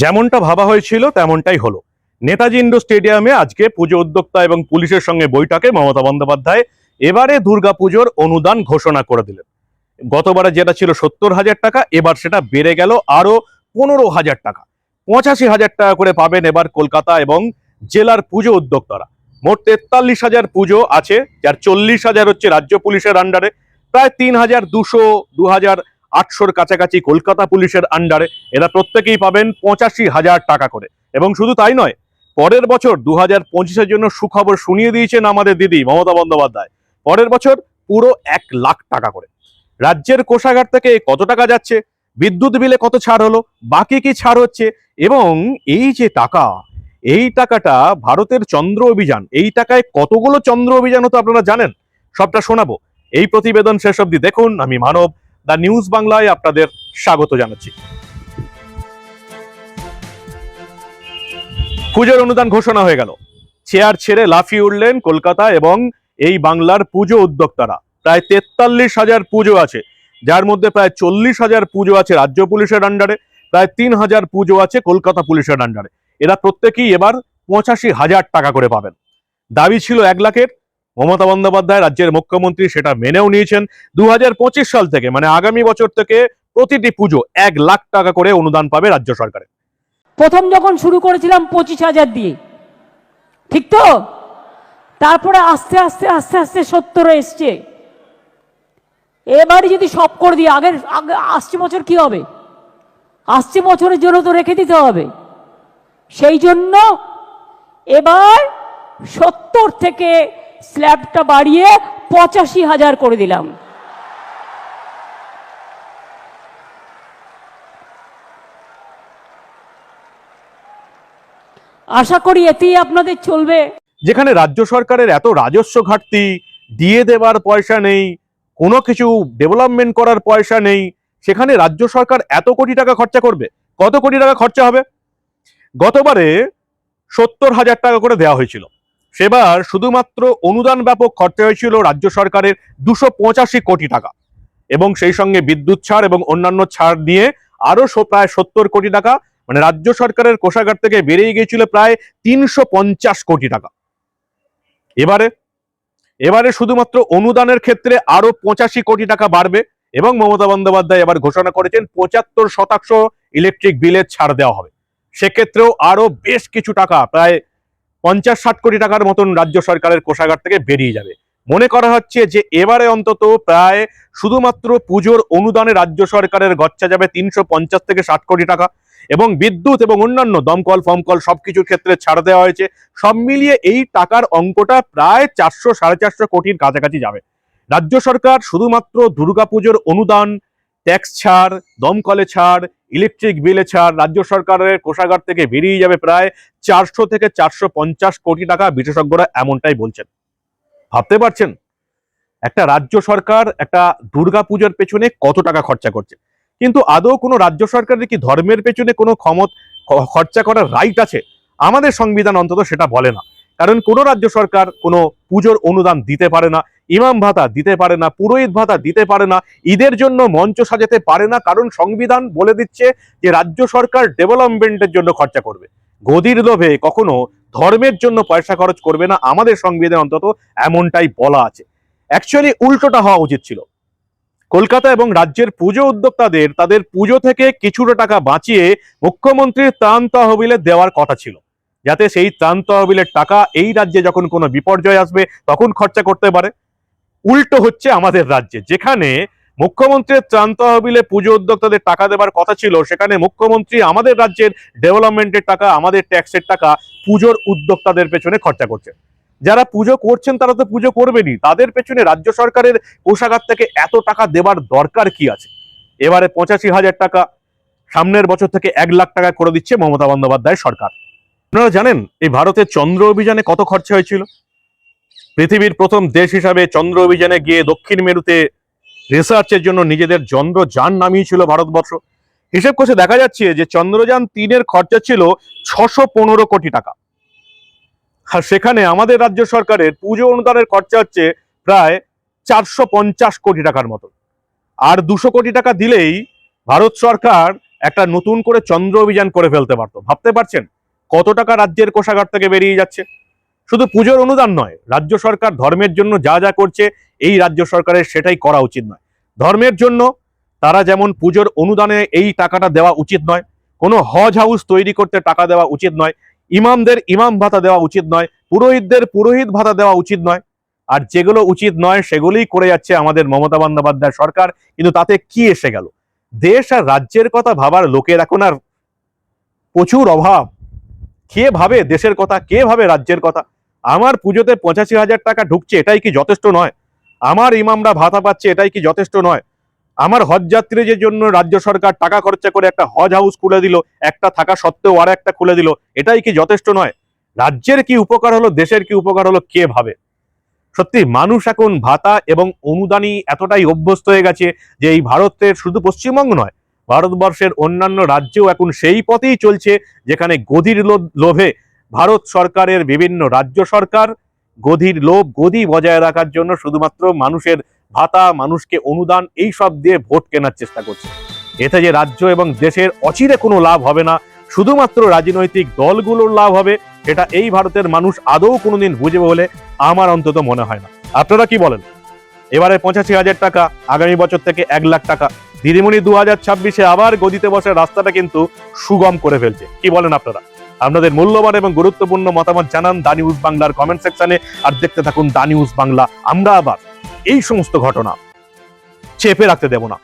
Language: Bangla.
যেমনটা ভাবা হয়েছিল, তেমনটাই হলো। নেতাজি ইন্ডোর স্টেডিয়ামে আজকে পুজো উদ্যোক্তা এবং পুলিশের সঙ্গে বৈঠকে মমতা বন্দ্যোপাধ্যায় এবারে দুর্গাপুজোর অনুদান ঘোষণা করে দিলেন। গতবারে যেটা ছিল সত্তর হাজার টাকা, এবার সেটা বেড়ে গেল আরও পনেরো হাজার টাকা। পঁচাশি হাজার টাকা করে পাবেন এবার কলকাতা এবং জেলার পুজো উদ্যোক্তারা। মোট তেতাল্লিশ হাজার পুজো আছে, যার চল্লিশ হাজার হচ্ছে রাজ্য পুলিশের আন্ডারে প্রায় তিন হাজার, দুশো, দু হাজার আটশোর কাছাকাছি কলকাতা পুলিশের আন্ডারে এরা প্রত্যেকেই পাবেন পঁচাশি হাজার টাকা করে। এবং শুধু তাই নয়, পরের বছর দু হাজার পঁচিশের জন্য সুখবর শুনিয়ে দিয়েছেন আমাদের দিদি মমতা বন্দ্যোপাধ্যায়। পরের বছর পুরো এক লাখ টাকা করে। রাজ্যের কোষাগার থেকে কত টাকা যাচ্ছে, বিদ্যুৎ বিলে কত ছাড় হলো, বাকি কি ছাড় হচ্ছে, এবং এই যে টাকা, এই টাকাটা ভারতের চন্দ্র অভিযান, এই টাকায় কতগুলো চন্দ্র অভিযান হতো আপনারা জানেন। সবটা শোনাবো। এই প্রতিবেদন শেষ অবধি দেখুন, আমি মানব। দ্য নিউজ বাংলায় আপনাদের স্বাগত জানাচ্ছি। পুজোর অনুদান ঘোষণা হয়ে গেল। চেয়ার ছেড়ে লাফিয়ে উঠলেন কলকাতা এবং এই বাংলার পুজো উদ্যোক্তারা। প্রায় তেতাল্লিশ হাজার পুজো আছে, যার মধ্যে প্রায় চল্লিশ হাজার পুজো আছে রাজ্য পুলিশের আন্ডারে প্রায় তিন হাজার পুজো আছে কলকাতা পুলিশের আন্ডারে এরা প্রত্যেকেই এবার পঁচাশি হাজার টাকা করে পাবেন। দাবি ছিল এক লাখের মমতা বন্দ্যোপাধ্যায় রাজ্যের মুখ্যমন্ত্রী সেটা মেনেও নিয়েছেন। দু হাজার পঁচিশ সাল থেকে মানে আগামী বছর থেকে প্রতিটি পুজো এক লাখ টাকা করে অনুদান পাবে রাজ্য সরকারে প্রথম যখন শুরু করেছিলাম পঁচিশ হাজার দিয়ে, ঠিক তো? তারপরে আস্তে আস্তে আস্তে আস্তে সত্তরে এসছে। এবারে যদি সব করে দিই, আগের, আগে আসছে বছর কি হবে? আসছে বছরের জন্য তো রেখে দিতে হবে। সেই জন্য এবার সত্তর থেকে স্ল্যাবটা বাড়িয়ে পঁচাশি হাজার করে দিলাম। আশা করি এতেই আপনাদের চলবে। যেখানে রাজ্য সরকারের এত রাজস্ব ঘাটতি, দিয়ে দেবার পয়সা নেই, কোনো কিছু ডেভেলপমেন্ট করার পয়সা নেই, সেখানে রাজ্য সরকার এত কোটি টাকা খরচা করবে? কত কোটি টাকা খরচা হবে? গতবারে সত্তর হাজার টাকা করে দেওয়া হয়েছিল। সেবার শুধুমাত্র অনুদান ব্যাপক খরচা হয়েছিল রাজ্য সরকারের দুশো পঁচাশি কোটি টাকা। এবং সেই সঙ্গে বিদ্যুৎ ছাড় এবং অন্যান্য ছাড় নিয়ে আরও সো- প্রায় সত্তর কোটি টাকা মানে রাজ্য সরকারের কোষাগার থেকে বেড়েই গিয়েছিল প্রায় তিনশো পঞ্চাশ কোটি টাকা। এবারে এবারে শুধুমাত্র অনুদানের ক্ষেত্রে আরও পঁচাশি কোটি টাকা বাড়বে এবং মমতা বন্দ্যোপাধ্যায় এবার ঘোষণা করেছেন পঁচাত্তর শতাংশ ইলেকট্রিক বিলের ছাড় দেওয়া হবে। সেক্ষেত্রেও আরও বেশ কিছু টাকা প্রায় পঞ্চাশ ষাট কোটি টাকার মতন রাজ্য সরকারের কোষাগার থেকে বেরিয়ে যাবে। মনে করা হচ্ছে যে এবারে অন্তত প্রায় শুধুমাত্র পুজোর অনুদানে রাজ্য সরকারের গচ্ছা যাবে তিনশো পঞ্চাশ থেকে ষাট কোটি টাকা এবং বিদ্যুৎ এবং অন্যান্য দমকল, ফমকল সবকিছুর ক্ষেত্রে ছাড় দেওয়া হয়েছে। সব মিলিয়ে এই টাকার অঙ্কটা প্রায় চারশো সাড়ে চারশো কোটির কাছাকাছি যাবে। রাজ্য সরকার শুধুমাত্র দুর্গাপুজোর অনুদান, ট্যাক্স ছাড়, দমকলে ছাড় ইলেকট্রিক বিলে ছাড় রাজ্য সরকারের কোষাগার থেকে বেরিয়ে যাবে প্রায় চারশো থেকে চারশো পঞ্চাশ কোটি টাকা, বিশেষজ্ঞরা এমনটাই বলছেন। ভাবতে পারছেন? একটা রাজ্য সরকার একটা দুর্গাপুজোর পেছনে কত টাকা খরচা করছে? কিন্তু আদৌ কোনো রাজ্য সরকারের কি ধর্মের পেছনে কোনো ক্ষমত খরচা করার রাইট আছে? আমাদের সংবিধান অন্তত সেটা বলে না। কারণ কোনো রাজ্য সরকার কোনো পুজোর অনুদান দিতে পারে না। ইমাম ভাতা দিতে পারে না, পুরোহিত ভাতা দিতে পারে না, ঈদের জন্য মঞ্চ সাজাতে পারে না, কারণ সংবিধান বলে দিচ্ছে যে রাজ্য সরকার ডেভেলপমেন্টের জন্য খরচা করবে। গদির লোভে কখনো ধর্মের জন্য পয়সা খরচ করবে না, আমাদের সংবিধান অন্তত এমনটাই বলা আছে। অ্যাকচুয়ালি উল্টোটা হওয়া উচিত ছিল। কলকাতা এবং রাজ্যের পুজো উদ্যোক্তাদের তাদের পুজো থেকে কিছুটা টাকা বাঁচিয়ে মুখ্যমন্ত্রীর ত্রাণ তহবিলে দেওয়ার কথা ছিল। যাতে সেই ত্রাণ তহবিলের টাকা এই রাজ্যে যখন কোনো বিপর্যয় আসবে, তখন খরচা করতে পারে। উল্টো হচ্ছে আমাদের রাজ্যে। যেখানে মুখ্যমন্ত্রীর ত্রাণ তহবিলে পুজো উদ্যোক্তাদের টাকা দেওয়ার কথা ছিল, সেখানে মুখ্যমন্ত্রী আমাদের রাজ্যের ডেভেলপমেন্টের টাকা, আমাদের ট্যাক্সের টাকা পুজোর উদ্যোক্তাদের পেছনে খরচা করছে। যারা পুজো করছেন, তারা তো পুজো করবেনই। তাদের পেছনে রাজ্য সরকারের কোষাগার থেকে এত টাকা দেবার দরকার কি আছে? এবারে পঁচাশি হাজার টাকা, সামনের বছর থেকে এক লাখ টাকা করে দিচ্ছে মমতা বন্দ্যোপাধ্যায় সরকার। আপনারা জানেন, এই ভারতের চন্দ্র অভিযানে কত খরচা হয়েছিল? পৃথিবীর প্রথম দেশ হিসাবে চন্দ্র অভিযানে গিয়ে দক্ষিণ মেরুতে রিসার্চের জন্য নিজেদের চন্দ্রযান নামিয়েছিল ভারতবর্ষ। হিসেব করছে দেখা যাচ্ছে যে চন্দ্রযান তিনের খরচা ছিল ছশো পনেরো কোটি টাকা। আর সেখানে আমাদের রাজ্য সরকারের পুজো অনুদানের খরচা হচ্ছে প্রায় চারশো পঞ্চাশ কোটি টাকার মতো। আর দুশো কোটি টাকা দিলেই ভারত সরকার একটা নতুন করে চন্দ্র অভিযান করে ফেলতে পারতো। ভাবতে পারছেন কত টাকা রাজ্যের কোষাগার থেকে বেরিয়ে যাচ্ছে? শুধু পুজোর অনুদান নয়, রাজ্য সরকার ধর্মের জন্য যা যা করছে, এই রাজ্য সরকারের সেটাই করা উচিত নয়। ধর্মের জন্য তারা যেমন পুজোর অনুদানে এই টাকাটা দেওয়া উচিত নয়, কোনো হজ হাউস তৈরি করতে টাকা দেওয়া উচিত নয়, ইমামদের ইমাম ভাতা দেওয়া উচিত নয়, পুরোহিতদের পুরোহিত ভাতা দেওয়া উচিত নয়, আর যেগুলো উচিত নয় সেগুলোই করে যাচ্ছে আমাদের মমতা বন্দ্যোপাধ্যায় সরকার, কিন্তু তাতে কি এসে গেল? দেশ আর রাজ্যের কথা ভাবার লোকের এখন আর প্রচুর অভাব। কে ভাবে দেশের কথা, কে ভাবে রাজ্যের কথা? আমার পুজোতে পঁচাশি হাজার টাকা ঢুকছে, এটাই কি যথেষ্ট নয়? আমার ইমামরা ভাতা পাচ্ছে, এটাই কি যথেষ্ট নয়? আমার হজ যাত্রীদের জন্য রাজ্য সরকার টাকা খরচা করে একটা হজ হাউস খুলে দিল, একটা থাকা সত্ত্বেও আর একটা খুলে দিল, এটাই কি যথেষ্ট নয়? রাজ্যের কি উপকার হলো, দেশের কি উপকার হলো, কে ভাবে? সত্যি, মানুষ এখন ভাতা এবং অনুদানই এতটাই অভ্যস্ত হয়ে গেছে যে এই ভারতের শুধু পশ্চিমবঙ্গ নয়, ভারতবর্ষের অন্যান্য রাজ্যেও এখন সেই পথেই চলছে যেখানে গদির লোভে ভারত সরকারের বিভিন্ন রাজ্য সরকার গদির লোভ, গদি বজায় রাখার জন্য শুধুমাত্র মানুষের ভাতা, মানুষকে অনুদান, এই সব দিয়ে ভোট কেনার চেষ্টা করছে। এতে যে রাজ্য এবং দেশের অচিরে কোনো লাভ হবে না, শুধুমাত্র রাজনৈতিক দলগুলোর লাভ হবে, সেটা এই ভারতের মানুষ আদৌ কোনোদিন বুঝবে বলে আমার অন্তত মনে হয় না। আপনারা কি বলেন? এবারে পঁচাশি হাজার টাকা, আগামী বছর থেকে এক লাখ টাকা। দিদিমণি দু হাজার ছাব্বিশে আবার গদিতে বসে রাস্তাটা কিন্তু সুগম করে ফেলছে। কি বলেন আপনারা? আপনাদের মূল্যবান এবং গুরুত্বপূর্ণ মতামত জানান দা নিউজ বাংলার কমেন্ট সেকশনে, আর দেখতে থাকুন দা নিউজ বাংলা। আমরা আবার এই সমস্ত ঘটনা চেপে রাখতে দেব না।